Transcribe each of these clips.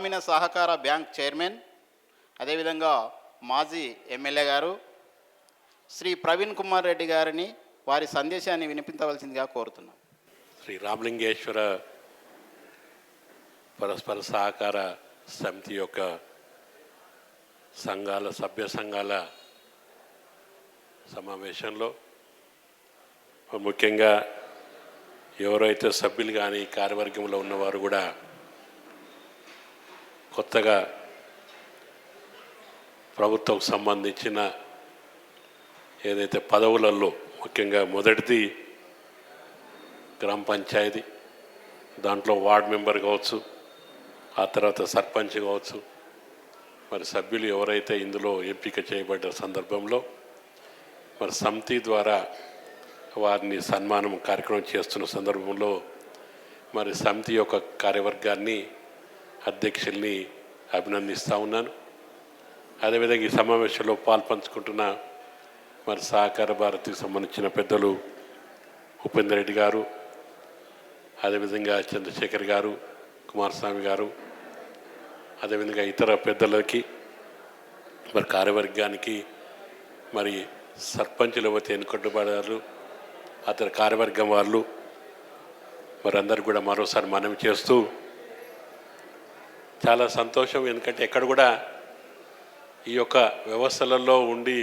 గ్రామీణ సహకార bank chairman అదేవిధంగా మాజీ ఎమ్మెల్యే గారు శ్రీ ప్రవీణ్ కుమార్ రెడ్డి గారిని వారి సందేశాన్ని వినిపించవలసిందిగా కోరుతున్నాం. శ్రీ రామలింగేశ్వర పరస్పర సహకార సమితి యొక్క సంఘాల సభ్య సంఘాల సమావేశంలో ముఖ్యంగా ఎవరైతే సభ్యులు కానీ కార్యవర్గంలో ఉన్నవారు కూడా కొత్తగా ప్రభుత్వం సంబంధించిన ఏదైతే పదవులలో ముఖ్యంగా మొదటిది గ్రామ పంచాయతీ దాంట్లో వార్డ్ మెంబర్ కావచ్చు ఆ తర్వాత సర్పంచ్ కావచ్చు మరి సభ్యులు ఎవరైతే ఇందులో ఎంపిక చేయబడ్డ సందర్భంలో మరి సమితి ద్వారా వారిని సన్మానం కార్యక్రమం చేస్తున్న సందర్భంలో మరి సమితి యొక్క కార్యవర్గాన్ని అధ్యక్షుల్ని అభినందిస్తూ ఉన్నాను. అదేవిధంగా ఈ సమావేశంలో పాల్పంచుకుంటున్న మరి సహకార భారతికి సంబంధించిన పెద్దలు ఉపేందర్ రెడ్డి గారు అదేవిధంగా చంద్రశేఖర్ గారు కుమారస్వామి గారు అదేవిధంగా ఇతర పెద్దలకి మరి కార్యవర్గానికి మరి సర్పంచులు ఎవరైతే ఎన్నుకొట్టబడారు అతని కార్యవర్గం వాళ్ళు మరి అందరు కూడా మరోసారి మనవి చేస్తూ చాలా సంతోషం. ఎందుకంటే ఎక్కడ కూడా ఈ యొక్క వ్యవస్థలలో ఉండి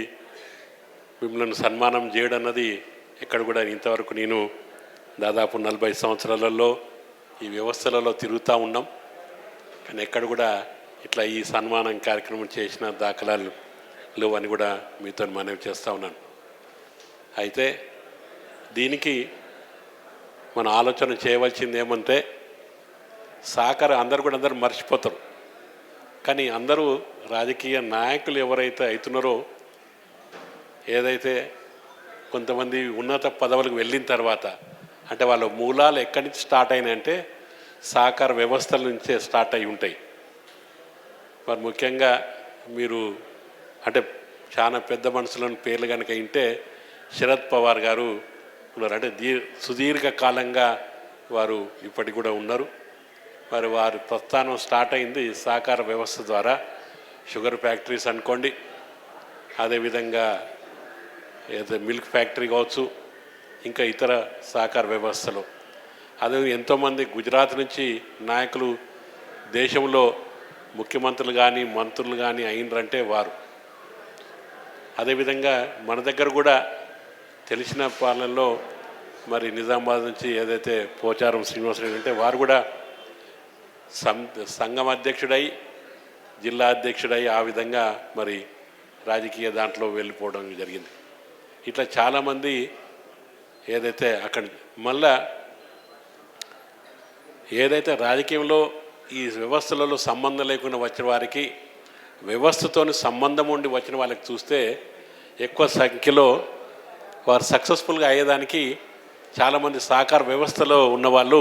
మిమ్మల్ని సన్మానం చేయడం అన్నది ఎక్కడ కూడా ఇంతవరకు నేను దాదాపు నలభై సంవత్సరాలలో ఈ వ్యవస్థలలో తిరుగుతూ ఉన్నాం. కానీ ఎక్కడ కూడా ఇట్లా ఈ సన్మానం కార్యక్రమం చేసిన దాఖలాలు లేవు అని కూడా మీతో మనవి చేస్తూ ఉన్నాను. అయితే దీనికి మన ఆలోచన చేయవలసింది ఏమంటే సహకారం అందరు కూడా అందరూ మర్చిపోతారు. కానీ అందరూ రాజకీయ నాయకులు ఎవరైతే అవుతున్నారో ఏదైతే కొంతమంది ఉన్నత పదవులకు వెళ్ళిన తర్వాత అంటే వాళ్ళ మూలాలు ఎక్కడి నుంచి స్టార్ట్ అయినాయంటే సహకార వ్యవస్థల నుంచే స్టార్ట్ అయి ఉంటాయి. మరి ముఖ్యంగా మీరు అంటే చాలా పెద్ద మనుషులను పేర్లు కనుక వింటే శరద్ పవార్ గారు ఉన్నారు. అంటే దీ సుదీర్ఘకాలంగా వారు ఇప్పటికి కూడా ఉన్నారు. మరి వారి ప్రస్థానం స్టార్ట్ అయింది సహకార వ్యవస్థ ద్వారా. షుగర్ ఫ్యాక్టరీస్ అనుకోండి అదేవిధంగా ఏదో మిల్క్ ఫ్యాక్టరీ కావచ్చు ఇంకా ఇతర సహకార వ్యవస్థలు. అదే ఎంతోమంది గుజరాత్ నుంచి నాయకులు దేశంలో ముఖ్యమంత్రులు కానీ మంత్రులు కానీ అయినరంటే వారు. అదేవిధంగా మన దగ్గర కూడా తెలిసిన పాలనలో మరి నిజామాబాద్ నుంచి ఏదైతే పోచారం శ్రీనివాసరావు అంటే వారు కూడా సంఘం అధ్యక్షుడై జిల్లా అధ్యక్షుడై ఆ విధంగా మరి రాజకీయ దాంట్లో వెళ్ళిపోవడం జరిగింది. ఇట్లా చాలామంది ఏదైతే అక్కడ మళ్ళా ఏదైతే రాజకీయంలో ఈ వ్యవస్థలలో సంబంధం లేకుండా వచ్చిన వారికి వ్యవస్థతోని సంబంధం ఉండి వచ్చిన వాళ్ళకి చూస్తే ఎక్కువ సంఖ్యలో వారు సక్సెస్ఫుల్గా అయ్యేదానికి చాలామంది సహకార వ్యవస్థలో ఉన్నవాళ్ళు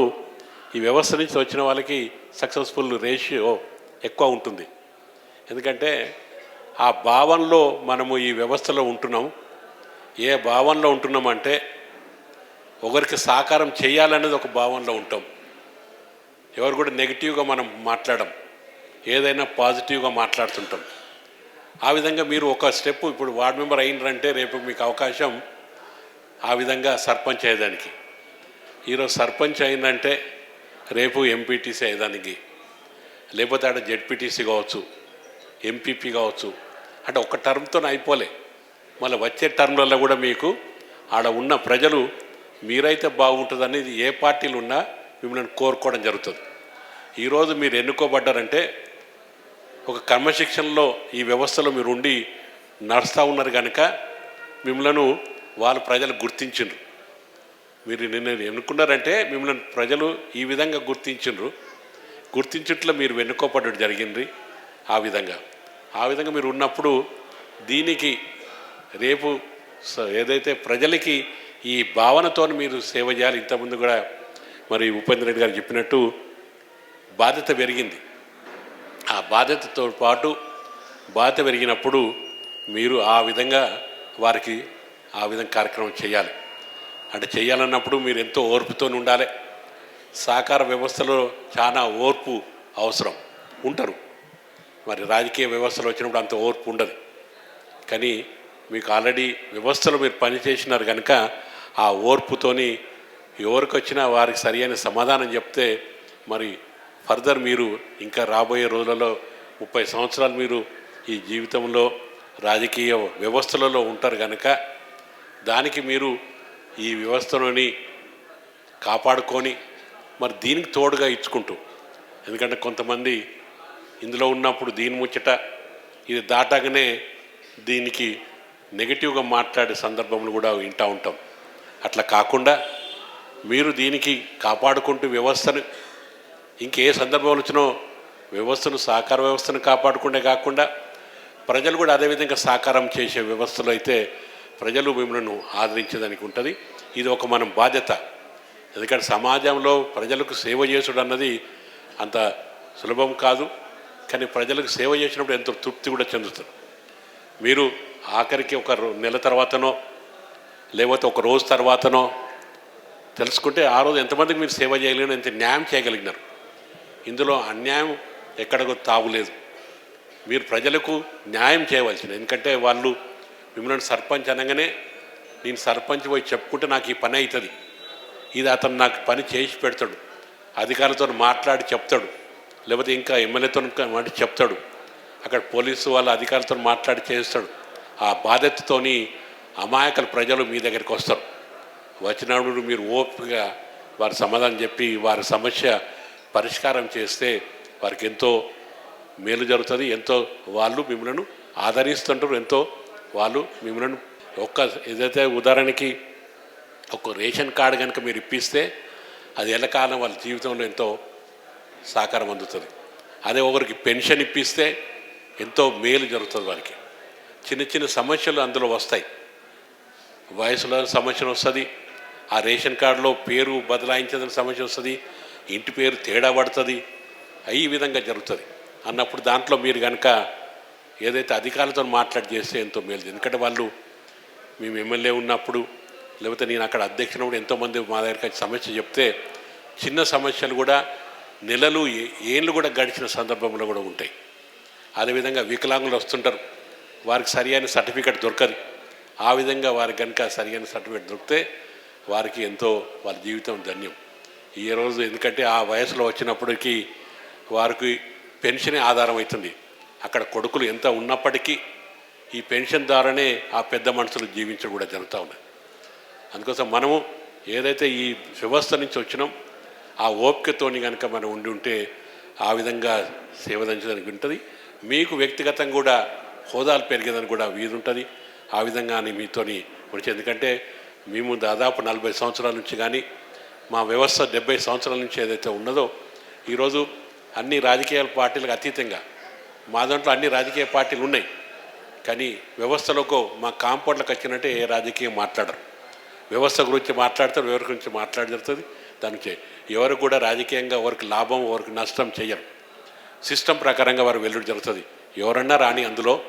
ఈ వ్యవస్థ నుంచి వచ్చిన వాళ్ళకి సక్సెస్ఫుల్ రేషియో ఎక్కువ ఉంటుంది. ఎందుకంటే ఆ భావనలో మనము ఈ వ్యవస్థలో ఉంటున్నాం. ఏ భావనలో ఉంటున్నామంటే ఒకరికి సాకారం చేయాలనేది ఒక భావనలో ఉంటాం. ఎవరు కూడా నెగిటివ్గా మనం మాట్లాడడం ఏదైనా పాజిటివ్గా మాట్లాడుతుంటాం. ఆ విధంగా మీరు ఒక స్టెప్ ఇప్పుడు వార్డ్ మెంబర్ అయినరంటే రేపు మీకు అవకాశం ఆ విధంగా సర్పంచ్ అయ్యేదానికి. ఈరోజు సర్పంచ్ అయిందంటే రేపు ఎంపీటీసీ అయ్యేదానికి. లేకపోతే ఆడ జెడ్పీటీసీ కావచ్చు ఎంపీపీ కావచ్చు అంటే ఒక టర్మ్తో అయిపోలే. మళ్ళీ వచ్చే టర్మ్లలో కూడా మీకు ఆడ ఉన్న ప్రజలు మీరైతే బాగుంటుందని ఏ పార్టీలు ఉన్నా మిమ్మల్ని కోరుకోవడం జరుగుతుంది. ఈరోజు మీరు ఎన్నుకోబడ్డారంటే ఒక క్రమశిక్షణలో ఈ వ్యవస్థలో మీరు ఉండి నడుస్తూ ఉన్నారు కనుక మిమ్మలను వాళ్ళు ప్రజలు గుర్తించారు మీరు నిన్న ఎన్నుకున్నారంటే మిమ్మల్ని ప్రజలు ఈ విధంగా గుర్తించిండ్రు. గుర్తించట్లో మీరు వెన్నుకోపడడం జరిగింది ఆ విధంగా. ఆ విధంగా మీరు ఉన్నప్పుడు దీనికి రేపు స- ఏదైతే ప్రజలకి ఈ భావనతో మీరు సేవ చేయాలి ఇంతకుముందు కూడా మరి ఉపేంద్ర రెడ్డి గారు చెప్పినట్టు బాధ్యత పెరిగింది. ఆ బాధ్యతతో పాటు బాధ్యత పెరిగినప్పుడు మీరు ఆ విధంగా వారికి ఆ విధంగా కార్యక్రమం చేయాలి. అంటే చేయాలన్నప్పుడు మీరు ఎంతో ఓర్పుతో ఉండాలి. సహకార వ్యవస్థలో చాలా ఓర్పు అవసరం. ఉంటారు. మరి రాజకీయ వ్యవస్థలో వచ్చినప్పుడు అంత ఓర్పు ఉండదు. కానీ మీకు ఆల్రెడీ వ్యవస్థలో మీరు పనిచేసినారు కనుక ఆ ఓర్పుతోని ఎవరికి వచ్చినా వారికి అయిన సమాధానం చెప్తే మరి ఫర్దర్ మీరు ఇంకా రాబోయే రోజులలో ముప్పై సంవత్సరాలు మీరు ఈ జీవితంలో రాజకీయ వ్యవస్థలలో ఉంటారు కనుక దానికి మీరు ఈ వ్యవస్థలోని కాపాడుకొని మరి దీనికి తోడుగా ఇచ్చుకుంటూ ఎందుకంటే కొంతమంది ఇందులో ఉన్నప్పుడు దీని ముచ్చట ఇది దాటాగానే దీనికి నెగిటివ్గా మాట్లాడే సందర్భంలో కూడా వింటూ ఉంటాం. అట్లా కాకుండా మీరు దీనికి కాపాడుకుంటూ వ్యవస్థను ఇంకే సందర్భాలు వచ్చినో వ్యవస్థను సహకార వ్యవస్థను కాపాడుకుంటే కాకుండా ప్రజలు కూడా అదేవిధంగా సహకారం చేసే వ్యవస్థలో అయితే ప్రజలు మిమ్మల్ని ఆదరించేదానికి ఉంటుంది. ఇది ఒక మనం బాధ్యత. ఎందుకంటే సమాజంలో ప్రజలకు సేవ చేసుడు అన్నది అంత సులభం కాదు. కానీ ప్రజలకు సేవ చేసినప్పుడు ఎంతో తృప్తి కూడా చెందుతుంది. మీరు ఆఖరికి ఒక నెల తర్వాతనో లేకపోతే ఒక రోజు తర్వాతనో తెలుసుకుంటే ఆ రోజు ఎంతమందికి మీరు సేవ చేయగలిగిన ఎంత న్యాయం చేయగలిగినారు. ఇందులో అన్యాయం ఎక్కడకు తాగులేదు మీరు ప్రజలకు న్యాయం చేయవలసింది ఎందుకంటే వాళ్ళు మిమ్మల్ని సర్పంచ్ అనగానే నేను సర్పంచ్ పోయి చెప్పుకుంటే నాకు ఈ పని అవుతుంది ఇది అతను నాకు పని చేసి పెడతాడు. అధికారులతో మాట్లాడి చెప్తాడు. లేకపోతే ఇంకా ఎమ్మెల్యేతో మాట చెప్తాడు. అక్కడ పోలీసు వాళ్ళ అధికారులతో మాట్లాడి చేస్తాడు. ఆ బాధ్యతతోని అమాయకుల ప్రజలు మీ దగ్గరికి వస్తారు. వచ్చినప్పుడు మీరు ఓపికగా వారి సమాధానం చెప్పి వారి సమస్య పరిష్కారం చేస్తే వారికి ఎంతో మేలు జరుగుతుంది. ఎంతో వాళ్ళు మిమ్మల్ని ఆదరిస్తుంటారు. ఎంతో వాళ్ళు మిమ్మల్ని ఒక్క ఏదైతే ఉదాహరణకి ఒక రేషన్ కార్డు కనుక మీరు ఇప్పిస్తే అది ఎల్లకాలం వాళ్ళ జీవితంలో ఎంతో సహకారం అందుతుంది. అదే ఒకరికి పెన్షన్ ఇప్పిస్తే ఎంతో మేలు జరుగుతుంది వారికి. చిన్న చిన్న సమస్యలు అందులో వస్తాయి. వయసులో సమస్య వస్తుంది. ఆ రేషన్ కార్డులో పేరు బదలాయించదని సమస్య వస్తుంది. ఇంటి పేరు తేడా పడుతుంది. ఈ విధంగా జరుగుతుంది. అన్నప్పుడు దాంట్లో మీరు కనుక ఏదైతే అధికారులతో మాట్లాడి చేస్తే ఎంతో మేలు ఎందుకంటే వాళ్ళు మేము ఎమ్మెల్యే ఉన్నప్పుడు లేకపోతే నేను అక్కడ అధ్యక్షునప్పుడు ఎంతోమంది మా దగ్గరికి సమస్య చెప్తే చిన్న సమస్యలు కూడా నెలలు ఏ- ఏళ్ళు కూడా గడిచిన సందర్భంలో కూడా ఉంటాయి. అదేవిధంగా వికలాంగులు వస్తుంటారు. వారికి సరియైన సర్టిఫికేట్ దొరకదు. ఆ విధంగా వారికి కనుక సరి అయిన సర్టిఫికెట్ దొరికితే వారికి ఎంతో వాళ్ళ జీవితం ధన్యం. ఈ రోజు ఎందుకంటే ఆ వయసులో వచ్చినప్పటికీ వారికి పెన్షనే ఆధారం అవుతుంది. అక్కడ కొడుకులు ఎంత ఉన్నప్పటికీ ఈ పెన్షన్ ద్వారానే ఆ పెద్ద మనుషులు జీవించడం కూడా జరుగుతూ ఉన్నాయి అందుకోసం మనము ఏదైతే ఈ వ్యవస్థ నుంచి వచ్చినాం ఆ ఓపికతోని కనుక మనం ఉండి ఉంటే ఆ విధంగా సేవదించడానికి ఉంటుంది. మీకు వ్యక్తిగతంగా కూడా హోదాలు పెరిగేదని కూడా వీలు ఉంటుంది. ఆ విధంగానే మీతోని వచ్చి ఎందుకంటే మేము దాదాపు నలభై సంవత్సరాల నుంచి కానీ మా వ్యవస్థ డెబ్బై సంవత్సరాల నుంచి ఏదైతే ఉన్నదో ఈరోజు అన్ని రాజకీయ పార్టీలకు అతీతంగా మా దాంట్లో అన్ని రాజకీయ పార్టీలు ఉన్నాయి. కానీ వ్యవస్థలకు మా కాంపౌండ్లకు వచ్చినట్టే ఏ రాజకీయం మాట్లాడరు. వ్యవస్థ గురించి మాట్లాడతారు ఎవరి గురించి మాట్లాడుతుంది దానికి ఎవరు కూడా రాజకీయంగా ఎవరికి లాభం ఎవరికి నష్టం చేయరు. సిస్టమ్ ప్రకారంగా వారు వెల్లుడు జరుగుతుంది. ఎవరన్నా రాని అందులో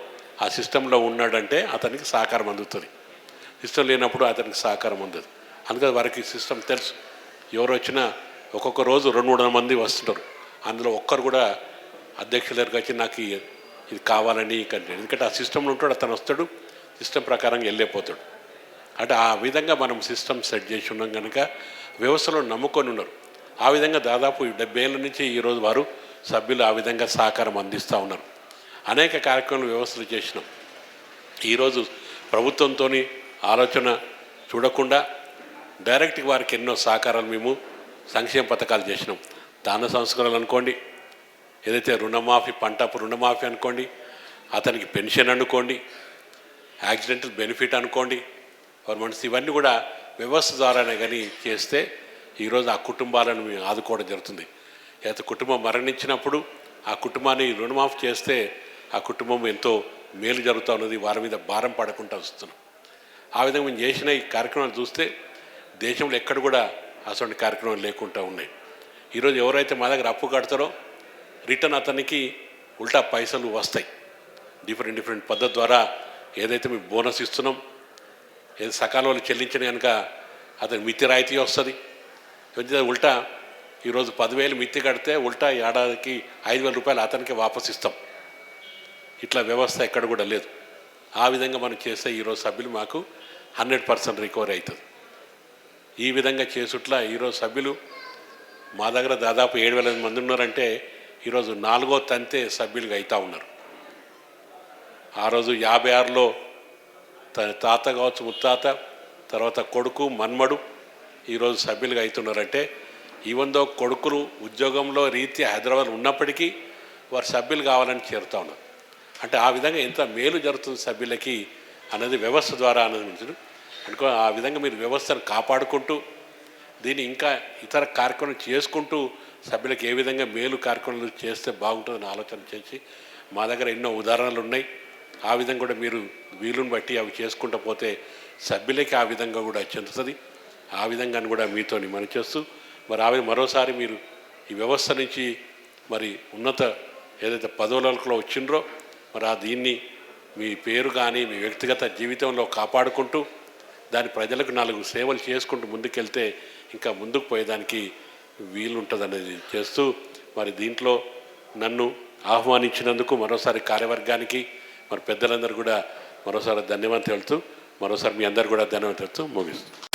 ఆ సిస్టంలో ఉన్నాడంటే అతనికి సహకారం అందుతుంది. సిస్టమ్ లేనప్పుడు అతనికి సహకారం అందదు. అందుకని వారికి సిస్టమ్ తెలుసు. ఎవరు వచ్చినా ఒక్కొక్క రోజు రెండు మూడు వందల మంది వస్తుంటారు. అందులో ఒక్కరు కూడా అధ్యక్షుల దగ్గరికి వచ్చి నాకు ఇది కావాలని కంటే ఎందుకంటే ఆ సిస్టంలో ఉంటాడు అతను వస్తాడు సిస్టమ్ ప్రకారంగా వెళ్ళిపోతాడు. అంటే ఆ విధంగా మనం సిస్టమ్ సెట్ చేసి ఉన్నాం కనుక వ్యవస్థలో నమ్ముకొని ఉన్నారు. ఆ విధంగా దాదాపు డెబ్బై ఏళ్ళ నుంచి ఈరోజు వారు సభ్యులు ఆ విధంగా సహకారం అందిస్తూ ఉన్నారు. అనేక కార్యక్రమాలు వ్యవస్థలు చేసినాం. ఈరోజు ప్రభుత్వంతో ఆలోచన చూడకుండా డైరెక్ట్గా వారికి ఎన్నో సహకారాలు మేము సంక్షేమ పథకాలు చేసినాం. దాన సంస్కరణలు అనుకోండి ఏదైతే రుణమాఫీ పంట రుణమాఫీ అనుకోండి అతనికి పెన్షన్ అనుకోండి యాక్సిడెంటల్ బెనిఫిట్ అనుకోండి గవర్నమెంట్స్ ఇవన్నీ కూడా వ్యవస్థ ద్వారానే కానీ చేస్తే ఈరోజు ఆ కుటుంబాలను మేము ఆదుకోవడం జరుగుతుంది. లేకపోతే కుటుంబం మరణించినప్పుడు ఆ కుటుంబాన్ని రుణమాఫీ చేస్తే ఆ కుటుంబం ఎంతో మేలు జరుగుతూ ఉన్నది వారి మీద భారం పడకుండా వస్తున్నాం ఆ విధంగా మేము చేసిన ఈ కార్యక్రమాలు చూస్తే దేశంలో ఎక్కడ కూడా అటువంటి కార్యక్రమాలు లేకుండా ఉన్నాయి. ఈరోజు ఎవరైతే మా దగ్గర అప్పు కడతారో రిటర్న్ అతనికి ఉల్టా పైసలు వస్తాయి. డిఫరెంట్ డిఫరెంట్ పద్ధతి ద్వారా ఏదైతే మేము బోనస్ ఇస్తున్నాం ఏది సకాలంలో చెల్లించిన కనుక అతనికి మితి రాయితీ వస్తుంది. ఉల్టా ఈరోజు పదివేలు మిత్తి కడితే ఉల్టా ఏడాదికి ఐదు వేల రూపాయలు అతనికి వాపస్ ఇస్తాం. ఇట్లా వ్యవస్థ ఎక్కడ కూడా లేదు. ఆ విధంగా మనం చేస్తే ఈరోజు సభ్యులు మాకు హండ్రెడ్ పర్సెంట్ రికవరీ అవుతుంది. ఈ విధంగా చేసుట్లా ఈరోజు సభ్యులు మా దగ్గర దాదాపు ఏడు వేల మంది ఉన్నారంటే ఈరోజు నాలుగో తంతే సభ్యులుగా అవుతూ ఉన్నారు. ఆ రోజు యాభై ఆరులో తన తాత కావచ్చు ముత్తాత తర్వాత కొడుకు మన్మడు ఈరోజు సభ్యులుగా అవుతున్నారంటే ఈవెందో కొడుకులు ఉద్యోగంలో రీతి హైదరాబాద్ ఉన్నప్పటికీ వారు సభ్యులు కావాలని చేరుతా ఉన్నారు. అంటే ఆ విధంగా ఎంత మేలు జరుగుతుంది సభ్యులకి అన్నది వ్యవస్థ ద్వారా అన్నది అనుకో ఆ విధంగా మీరు వ్యవస్థను కాపాడుకుంటూ దీన్ని ఇంకా ఇతర కార్యక్రమం చేసుకుంటూ సభ్యులకు ఏ విధంగా మేలు కార్యక్రమాలు చేస్తే బాగుంటుందని ఆలోచన చేసి మా దగ్గర ఎన్నో ఉదాహరణలు ఉన్నాయి. ఆ విధంగా కూడా మీరు వీలుని బట్టి అవి చేసుకుంటూ పోతే సభ్యులకి ఆ విధంగా కూడా చెందుతుంది. ఆ విధంగా కూడా మీతో మనం చేస్తూ మరి ఆ మరోసారి మీరు ఈ వ్యవస్థ నుంచి మరి ఉన్నత ఏదైతే పదవులలో వచ్చిండ్రో మరి ఆ దీన్ని మీ పేరు కానీ మీ వ్యక్తిగత జీవితంలో కాపాడుకుంటూ దాని ప్రజలకు నాలుగు సేవలు చేసుకుంటూ ముందుకెళ్తే ఇంకా ముందుకు పోయేదానికి వీలుంటుంది అనేది చేస్తూ మరి దీంట్లో నన్ను ఆహ్వానించినందుకు మరోసారి కార్యవర్గానికి మరి పెద్దలందరూ కూడా మరోసారి ధన్యవాదాలు తెలుతూ మరోసారి మీ అందరు కూడా ధన్యవాదాలు తెలుపుతూ ముగిస్తుంది